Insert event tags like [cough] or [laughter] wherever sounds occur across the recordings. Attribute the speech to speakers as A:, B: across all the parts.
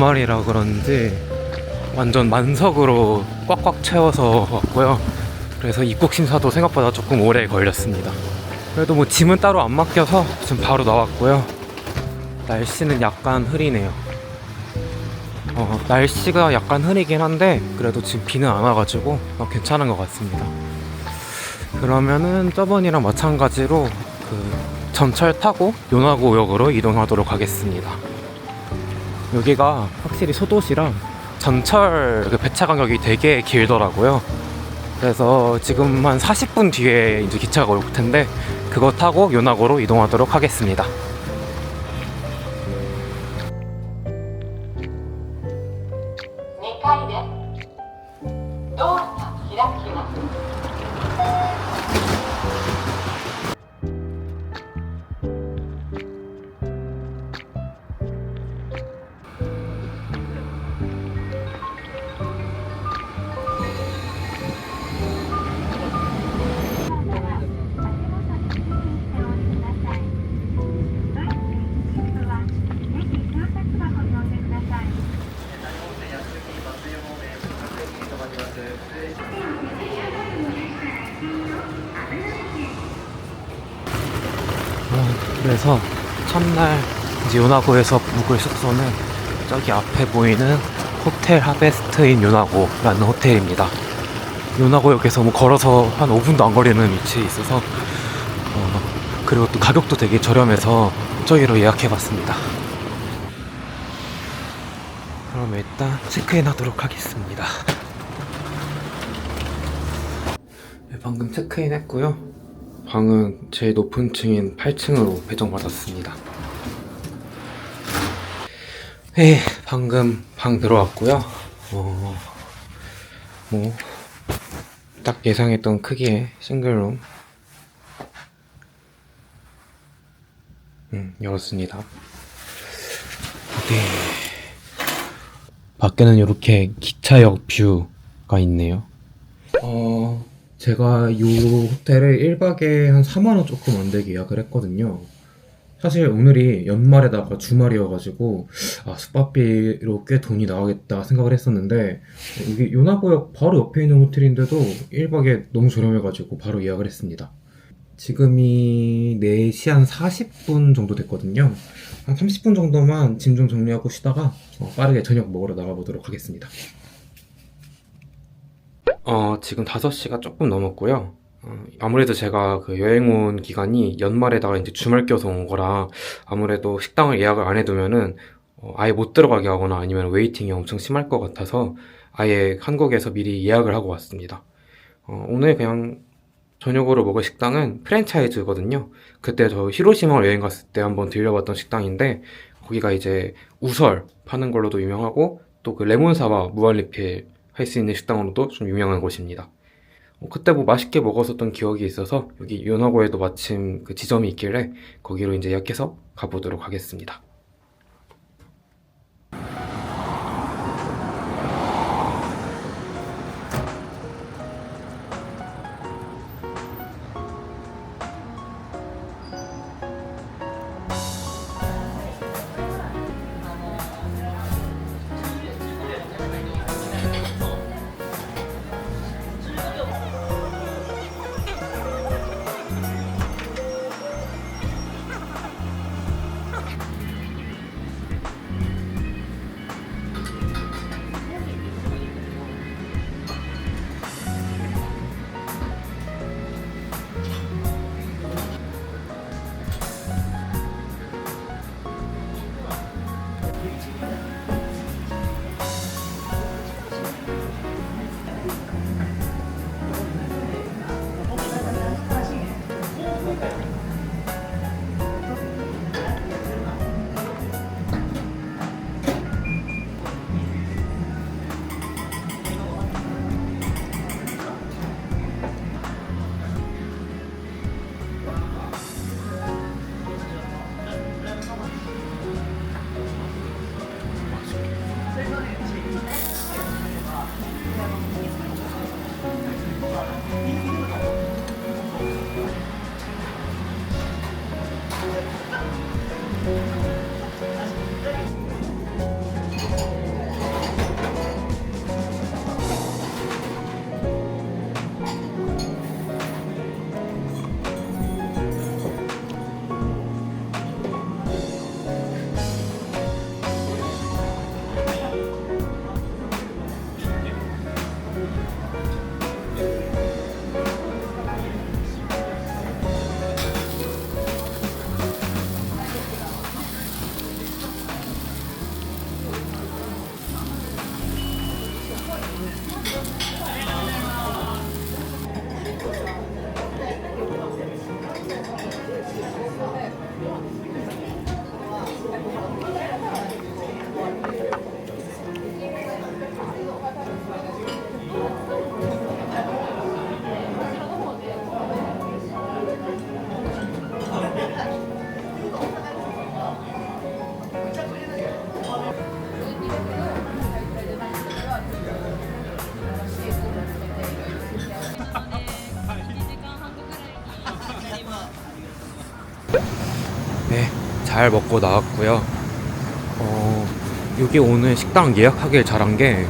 A: 주말이라 그런지 완전 만석으로 꽉꽉 채워서 왔고요. 그래서 입국 심사도 생각보다 조금 오래 걸렸습니다. 그래도 뭐 짐은 따로 안 맡겨서 지금 바로 나왔고요. 날씨는 약간 흐리네요. 어, 날씨가 약간 흐리긴 한데 그래도 지금 비는 안 와가지고 어, 괜찮은 것 같습니다. 그러면은 저번이랑 마찬가지로 그 전철 타고 요나고역으로 이동하도록 하겠습니다. 여기가 확실히 소도시라 전철 그 배차 간격이 되게 길더라고요. 그래서 지금 한 40분 뒤에 이제 기차가 올 텐데 그거 타고 요나고로 이동하도록 하겠습니다. 그래서 첫날 이제 요나고에서 묵을 숙소는 저기 앞에 보이는 호텔 하베스트인 요나고라는 호텔입니다. 요나고역에서 뭐 걸어서 한 5분도 안 걸리는 위치에 있어서 어, 그리고 또 가격도 되게 저렴해서 저기로 예약해봤습니다. 그럼 일단 체크인 하도록 하겠습니다. 네, 방금 체크인 했고요. 방은 제일 높은 층인 8층으로 배정받았습니다. 네, 방금 방 들어왔고요. 어, 뭐, 딱 예상했던 크기의 싱글룸. 음, 열었습니다. 네. 밖에는 이렇게 기차역 뷰가 있네요. 어, 제가 이 호텔을 1박에 한 4만원 조금 안 되게 예약을 했거든요. 사실 오늘이 연말에다가 주말이어가지고, 아, 숙박비로 꽤 돈이 나가겠다 생각을 했었는데, 이게 요나고역 바로 옆에 있는 호텔인데도 1박에 너무 저렴해가지고 바로 예약을 했습니다. 지금이 4시 한 40분 정도 됐거든요. 한 30분 정도만 짐 좀 정리하고 쉬다가 어, 빠르게 저녁 먹으러 나가보도록 하겠습니다. 어, 지금 5시가 조금 넘었고요. 어, 아무래도 제가 그 여행 온 기간이 연말에다가 이제 주말 껴서 온 거라 아무래도 식당을 예약을 안 해두면은 어, 아예 못 들어가게 하거나 아니면 웨이팅이 엄청 심할 것 같아서 아예 한국에서 미리 예약을 하고 왔습니다. 어, 오늘 그냥 저녁으로 먹을 식당은 프랜차이즈거든요. 그때 저 히로시마 여행 갔을 때 한번 들려봤던 식당인데 거기가 이제 우설 파는 걸로도 유명하고 또 그 레몬사와 무한리필 할 수 있는 식당으로도 좀 유명한 곳입니다. 어, 그때 뭐 맛있게 먹었었던 기억이 있어서 여기 요나고에도 마침 그 지점이 있길래 거기로 이제 예약해서 가보도록 하겠습니다. with. 잘 먹고 나왔고요. 어, 여기 오늘 식당 예약하길 잘한 게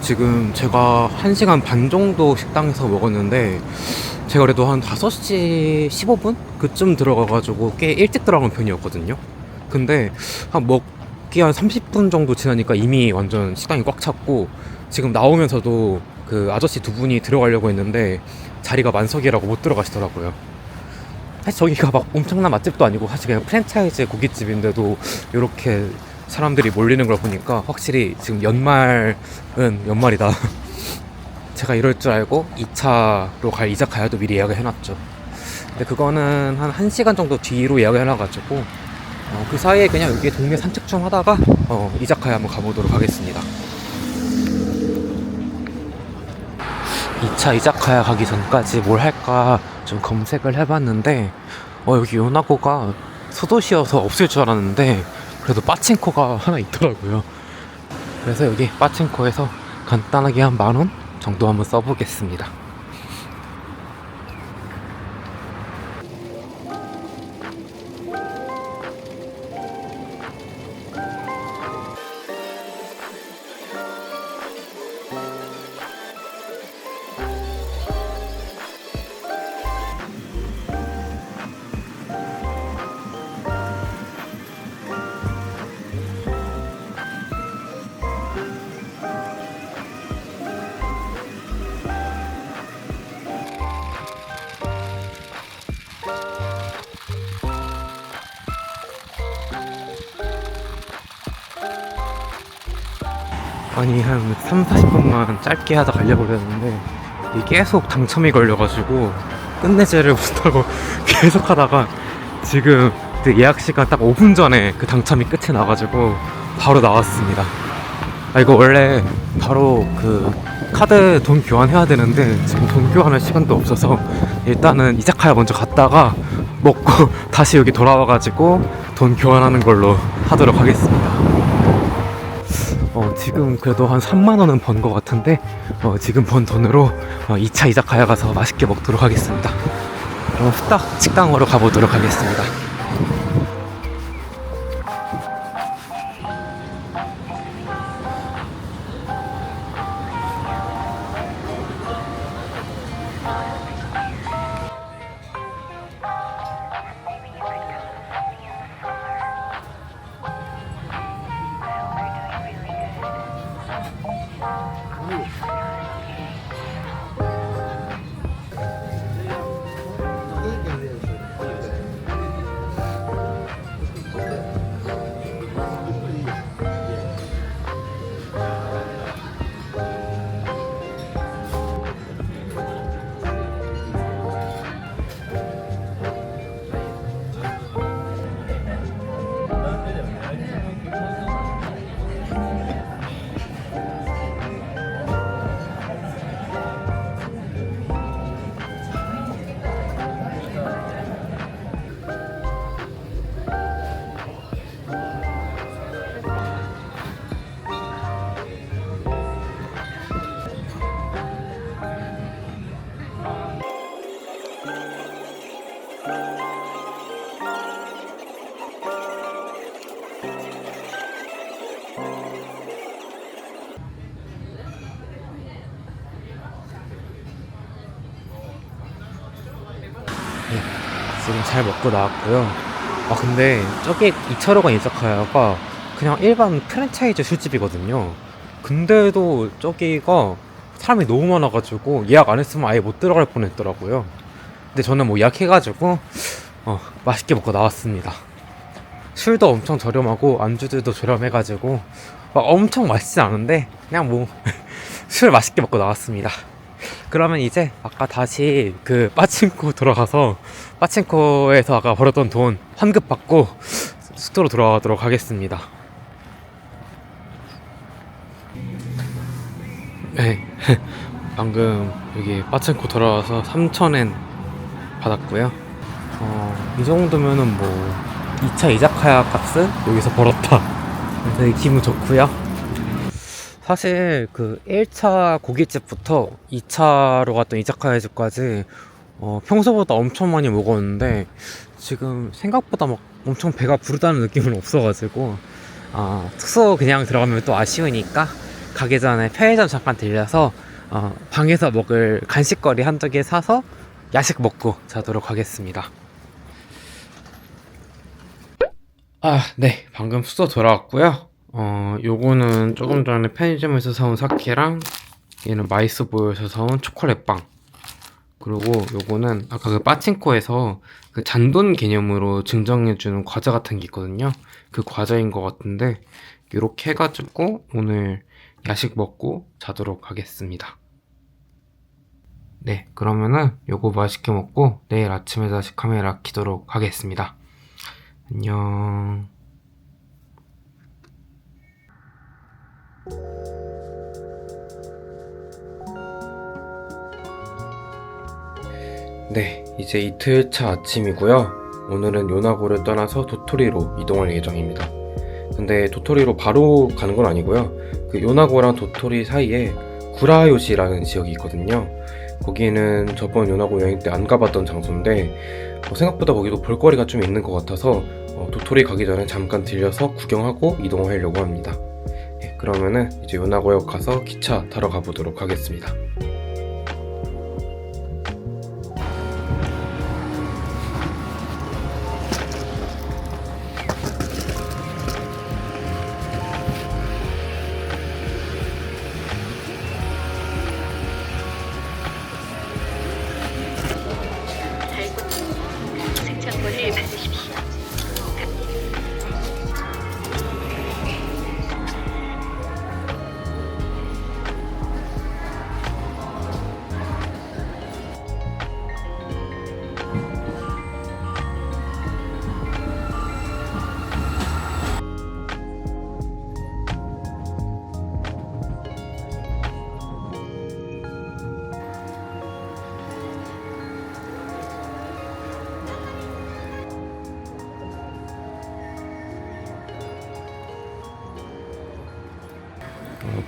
A: 지금 제가 1시간 반 정도 식당에서 먹었는데 제가 그래도 한 5시 15분? 그쯤 들어가가지고 꽤 일찍 들어간 편이었거든요. 근데 한 먹기 한 30분 정도 지나니까 이미 완전 식당이 꽉 찼고 지금 나오면서도 그 아저씨 두 분이 들어가려고 했는데 자리가 만석이라고 못 들어가시더라고요. 사실 저기가 막 엄청난 맛집도 아니고 사실 그냥 프랜차이즈 고깃집인데도 이렇게 사람들이 몰리는 걸 보니까 확실히 지금 연말은 연말이다. [laughs] 제가 이럴 줄 알고 2차로 갈 이자카야도 미리 예약을 해놨죠. 근데 그거는 한 1시간 정도 뒤로 예약을 해놔가지고 어, 그 사이에 그냥 여기 동네 산책 좀 하다가 어, 이자카야 한번 가보도록 하겠습니다. 2차 이자카야 가기 전까지 뭘 할까 좀 검색을 해봤는데 어 여기 요나고가 소도시여서 없을 줄 알았는데 그래도 빠친코가 하나 있더라고요. 그래서 여기 빠친코에서 간단하게 한 만 원 정도 한번 써보겠습니다 아니 한 3, 40분만 짧게 하다 가려고 그랬는데 계속 당첨이 걸려가지고 끝내지를 못하고 [laughs] 계속 하다가 지금 그 예약 시간 딱 5분 전에 그 당첨이 끝이 나가지고 바로 나왔습니다. 아 이거 원래 바로 그 카드 돈 교환해야 되는데 지금 돈 교환할 시간도 없어서 일단은 이자카야 먼저 갔다가 먹고 [laughs] 다시 여기 돌아와가지고 돈 교환하는 걸로 하도록 하겠습니다. 어, 지금 그래도 한 3만 원은 번 것 같은데 어, 지금 번 돈으로 어, 2차 이자카야 가서 맛있게 먹도록 하겠습니다. 그럼 후딱 식당으로 가보도록 하겠습니다. 잘 먹고 나왔고요. 아 근데 저기 2차로 간 이자카야가 그냥 일반 프랜차이즈 술집이거든요. 근데도 저기가 사람이 너무 많아가지고 예약 안 했으면 아예 못 들어갈 뻔했더라고요. 근데 저는 뭐 예약해가지고 어, 맛있게 먹고 나왔습니다. 술도 엄청 저렴하고 안주들도 저렴해가지고 막 엄청 맛있지 않은데 그냥 뭐 [laughs] 술 맛있게 먹고 나왔습니다. 그러면 이제 아까 다시 그 빠친코 들어가서 빠친코에서 아까 벌었던 돈 환급 받고 숙소로 돌아가도록 하겠습니다. 네, [laughs] 방금 여기 빠친코 돌아와서 3,000엔 받았고요. 어, 이 정도면은 뭐 2차 이자카야 값은 여기서 벌었다. [laughs] 되게 기분 좋고요. 사실 그 1차 고깃집부터 2차로 갔던 이자카야 집까지 어, 평소보다 엄청 많이 먹었는데
B: 지금 생각보다 막 엄청 배가 부르다는 느낌은 없어가지고 아, 숙소 그냥 들어가면 또 아쉬우니까 가기 전에 편의점 잠깐 들려서 어, 방에서 먹을 간식거리 한두 개 사서 야식 먹고 자도록 하겠습니다. 아, 네. 방금 숙소 돌아왔고요. 어, 요거는 조금 전에 편의점에서 사온 사케랑 얘는 마이스 보여서 사온 초콜릿빵. 그리고 요거는 아까 그 빠친코에서 그 잔돈 개념으로 증정해주는 과자 같은 게 있거든요. 그 과자인 것 같은데 요렇게 해가지고 오늘 야식 먹고 자도록 하겠습니다. 네, 그러면은 요거 맛있게 먹고 내일 아침에 다시 카메라 키도록 하겠습니다. 안녕.
A: 네, 이제 이틀차 아침이고요. 오늘은 요나고를 떠나서 도토리로 이동할 예정입니다. 근데 도토리로 바로 가는 건 아니고요. 그 요나고랑 도토리 사이에 구라요시라는 지역이 있거든요. 거기는 저번 요나고 여행 때 안 가봤던 장소인데 어, 생각보다 거기도 볼거리가 좀 있는 것 같아서 어, 도토리 가기 전에 잠깐 들려서 구경하고 이동하려고 합니다. 예, 그러면은 이제 요나고역 가서 기차 타러 가보도록 하겠습니다.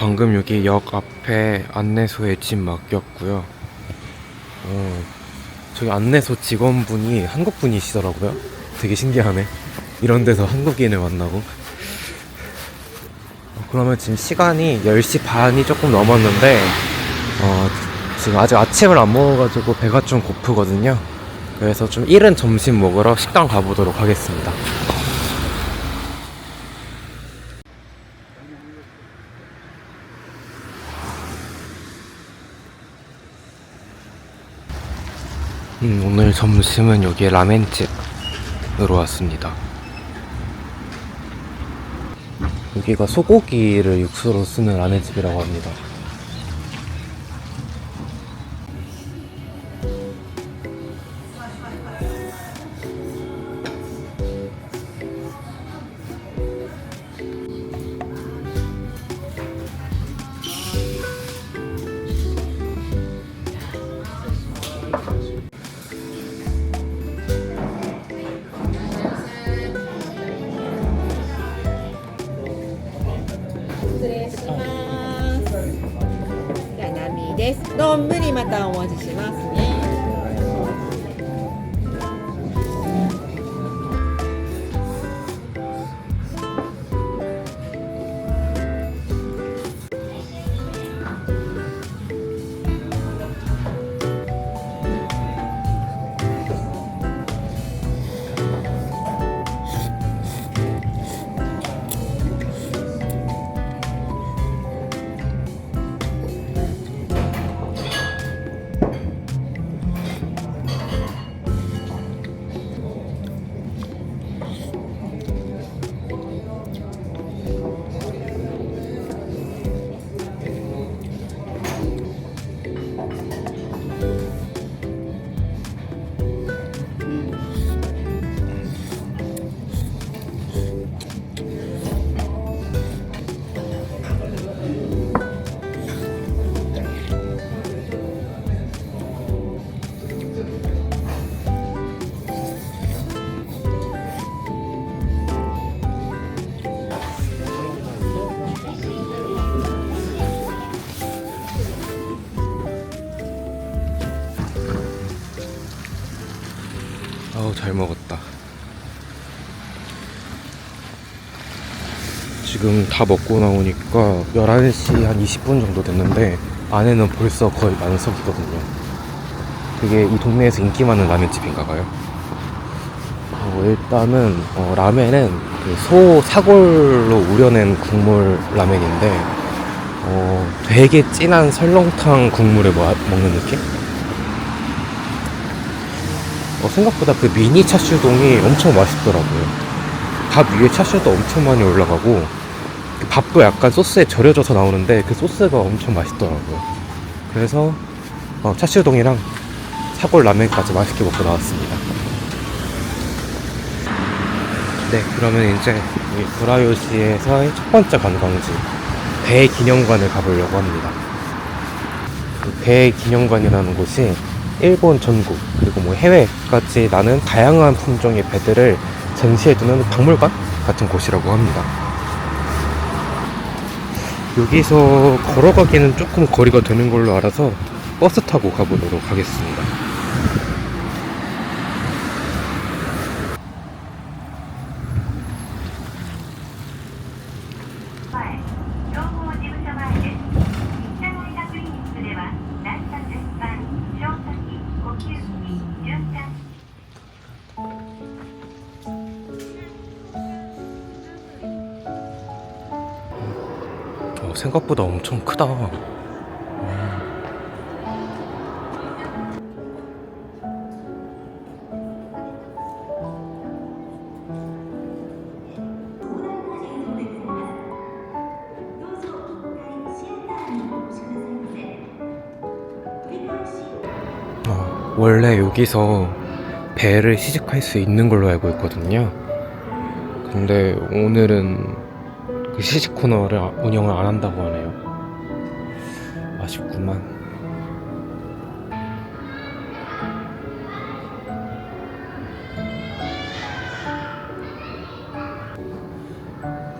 A: 방금 여기 역 앞에 안내소에 집 맡겼고요. 어, 저기 안내소 직원분이 한국 분이시더라고요. 되게 신기하네. 이런 데서 한국인을 만나고. 어, 그러면 지금 시간이 10시 반이 조금 넘었는데, 어, 지금 아직 아침을 안 먹어가지고 배가 좀 고프거든요. 그래서 좀 이른 점심 먹으러 식당 가보도록 하겠습니다. 음, 오늘 점심은 여기 라멘집으로 왔습니다. 여기가 소고기를 육수로 쓰는 라멘집이라고 합니다.「
C: です。丼またお持ちしますね。
A: 지금 다 먹고 나오니까 11시 한 20분 정도 됐는데 안에는 벌써 거의 만석이거든요. 되게 이 동네에서 인기 많은 라면집인가 봐요. 어, 일단은 어, 라면은 그 소 사골로 우려낸 국물 라면인데 어, 되게 진한 설렁탕 국물을 뭐- 먹는 느낌? 어, 생각보다 그 미니 차슈동이 엄청 맛있더라고요. 밥 위에 차슈도 엄청 많이 올라가고 그 밥도 약간 소스에 절여져서 나오는데 그 소스가 엄청 맛있더라고요. 그래서 어, 차슈동이랑 사골 라면까지 맛있게 먹고 나왔습니다. 네, 그러면 이제 이 구라요시에서의 첫 번째 관광지 대기념관을 가보려고 합니다. 그 대기념관이라는 곳이 일본 전국 그리고 뭐 해외까지 나는 다양한 품종의 배들을 전시해두는 박물관 같은 곳이라고 합니다. 여기서 걸어가기는 조금 거리가 되는 걸로 알아서 버스 타고 가보도록 하겠습니다. 생각보다 엄청 크다. 어, 원래 여기서 배를 시식할 수 있는 걸로 알고 있거든요. 근데 오늘은 그 시식 코너를 아- 운영을 안 한다고 하네요. 아쉽구만.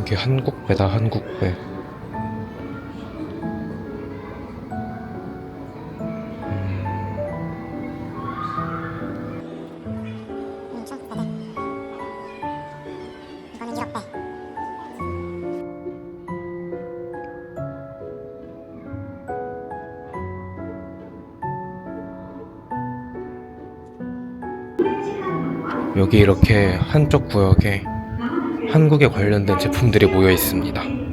A: 이게 한국 배다 한국 배. 여기 이렇게 한쪽 구역에 한국에 관련된 제품들이 모여 있습니다.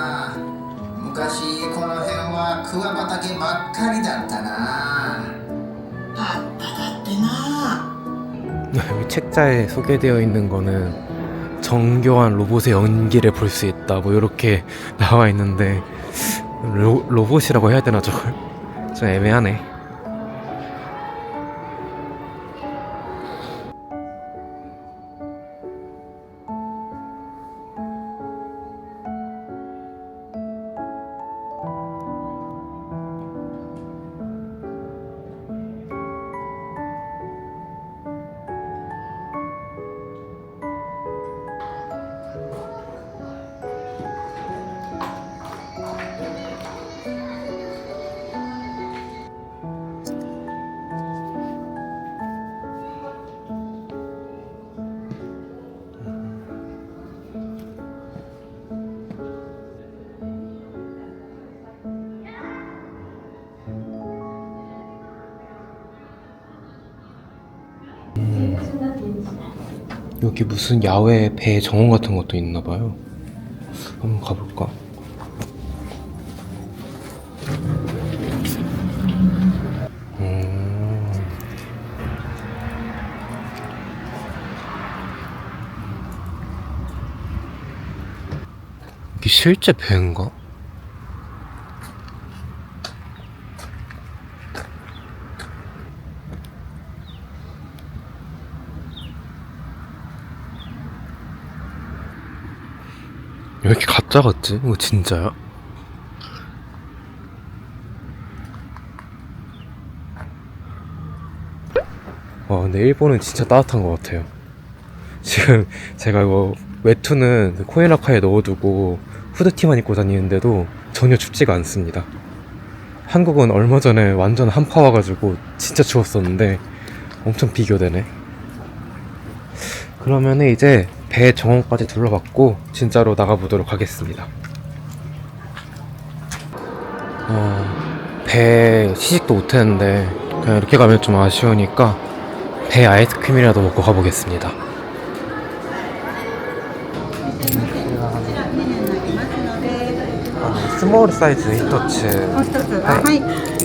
D: な
E: 昔この辺は桑畑ばっかりだったな
F: あっただってな [laughs]
A: 여기 책자에 소개되어 있는 거는 정교한 로봇의 연기를 볼 수 있다. 뭐 이렇게 나와 있는데 로, 로봇이라고 해야 되나 저걸? 좀 애매하네. 여기 무슨 야외 배 정원 같은 것도 있나 봐요. 한번 가볼까? 음. 이게 실제 배인가? 왜 이렇게 가짜 같지? 이거 진짜야? 와 근데 일본은 진짜 따뜻한 것 같아요 [laughs] 지금 제가 이거 외투는 그 코인라카에 넣어두고 후드티만 입고 다니는데도 전혀 춥지가 않습니다 한국은 얼마 전에 완전 한파 와가지고 진짜 추웠었는데 엄청 비교되네 그러면은 이제 배 정원까지 둘러봤고 진짜로 나가보도록 하겠습니다. 어, 배 시식도 못했는데 그냥 이렇게 가면 좀 아쉬우니까 배 아이스크림이라도 먹고 가보겠습니다. 아, 스몰 사이즈 히토츠.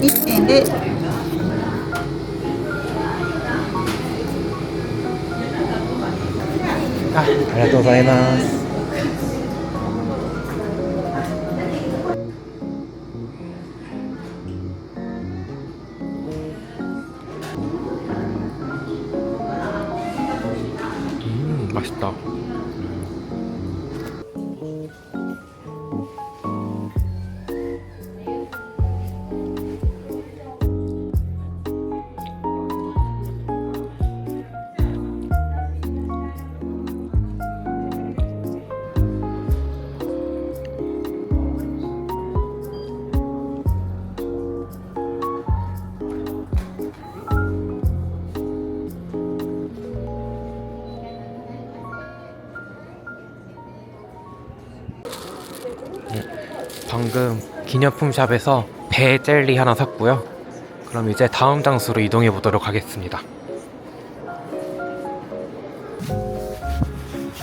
C: 1.で
A: ありがとうございます。 방금 기념품 샵에서 배 젤리 하나 샀고요. 그럼 이제 다음 장소로 이동해 보도록 하겠습니다.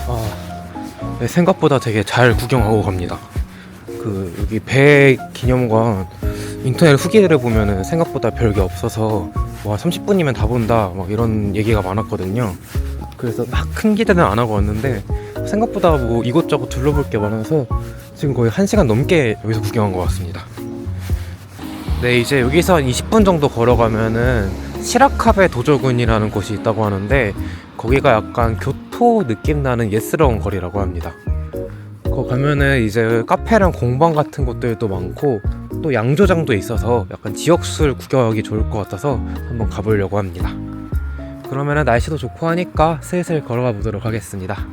A: 아, 네, 생각보다 되게 잘 구경하고 갑니다. 그 여기 배 기념관 인터넷 후기들을 보면은 생각보다 별게 없어서 와 30분이면 다 본다 막 이런 얘기가 많았거든요. 그래서 막 큰 기대는 안 하고 왔는데 생각보다 뭐 이것저것 둘러볼 게 많아서 지금 거의 1시간 넘게 여기서 구경한 것 같습니다. 네, 이제 여기서 한 20분 정도 걸어가면은 시라카베 도저군이라는 곳이 있다고 하는데 거기가 약간 교토 느낌 나는 예스러운 거리라고 합니다. 거 가면은 이제 카페랑 공방 같은 곳들도 많고 또 양조장도 있어서 약간 지역술 구경하기 좋을 것 같아서 한번 가보려고 합니다. 그러면은 날씨도 좋고 하니까 슬슬 걸어가 보도록 하겠습니다.